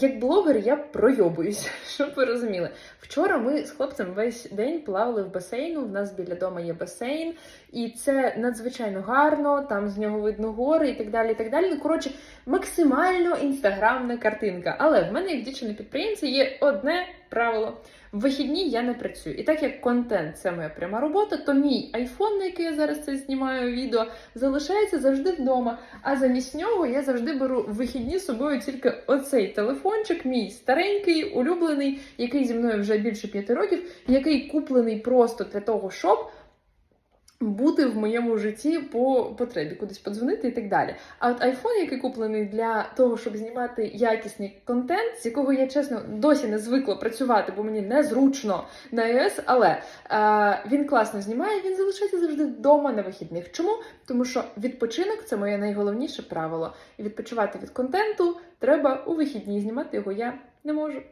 Як блогер я пройобуюся, щоб ви розуміли. Вчора ми з хлопцем весь день плавали в басейну. В нас біля дома є басейн, і це надзвичайно гарно. Там з нього видно гори і так далі. І так далі. Ну коротше, максимально інстаграмна картинка. Але в мене, як дівчини підприємця, є одне правило. В вихідні я не працюю. І так як контент це моя пряма робота, то мій айфон, на який я зараз це знімаю відео, залишається завжди вдома. А замість нього я завжди беру в вихідні з собою тільки оцей телефончик, мій старенький, улюблений, який зі мною вже більше п'яти років, який куплений просто для того, щоб. Бути в моєму житті по потребі, кудись подзвонити і так далі. А от iPhone, який куплений для того, щоб знімати якісний контент, з якого я чесно досі не звикла працювати, бо мені незручно на iOS, але е, він класно знімає, він залишається завжди вдома на вихідних. Чому? Тому що відпочинок це моє найголовніше правило. І відпочивати від контенту треба у вихідні. Знімати його я не можу.